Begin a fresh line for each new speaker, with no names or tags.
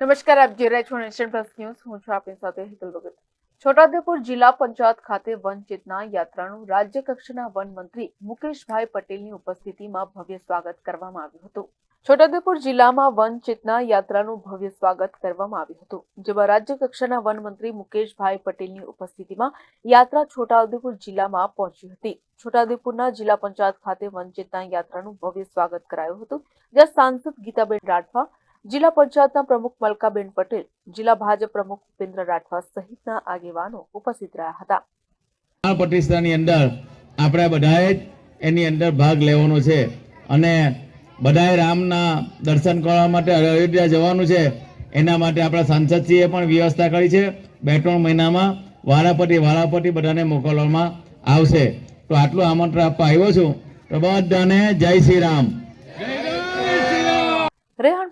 નમસ્કાર, આપ જોઈ રહ્યા છો નેશન પ્લસ ન્યૂઝ હું છું આપની સાથે હિતલ ભગત. છોટાઉદેપુર જિલ્લા પંચાયત ખાતે વન યાત્રાનું રાજ્ય કક્ષાના વન મંત્રી મુકેશભાઈ પટેલની ઉપસ્થિતિમાં ભવ્ય સ્વાગત કરવામાં આવ્યું હતું. છોટાઉદેપુર જિલ્લામાં વન ચેતના યાત્રાનું ભવ્ય સ્વાગત કરવામાં આવ્યું હતું, જેમાં રાજ્ય કક્ષાના વન મુકેશભાઈ પટેલની ઉપસ્થિતિમાં યાત્રા છોટાઉદેપુર જિલ્લામાં પહોંચી હતી. છોટાઉદેપુરના જિલ્લા પંચાયત ખાતે વન ચેતના યાત્રાનું ભવ્ય સ્વાગત કરાયું હતું, જ્યાં સાંસદ ગીતાબેન રાઠવા જિલ્લા પંચાયતના પ્રમુખ મલકાબેન પટેલ, જિલ્લા ભાજપ પ્રમુખ ઉપેન્દ્ર રાઠવા સહિતના આગેવાનો ઉપસ્થિત રહ્યા હતા.
આ પ્રતિષ્ઠાની અંદર આપણે બધાએ જ એની અંદર ભાગ લેવાનો છે અને બધાએ રામના દર્શન કરવા માટે અયોધ્યા જવાનું છે, એના માટે આપણા સાંસદશ્રીએ પણ વ્યવસ્થા કરી છે. બે ત્રણ મહિનામાં વારાપટી વારાપટી બધાને મોકલવામાં આવશે. તો આટલું આમંત્રણ આપવા આવ્યો છું. તો બધાને Jai Shri Ram.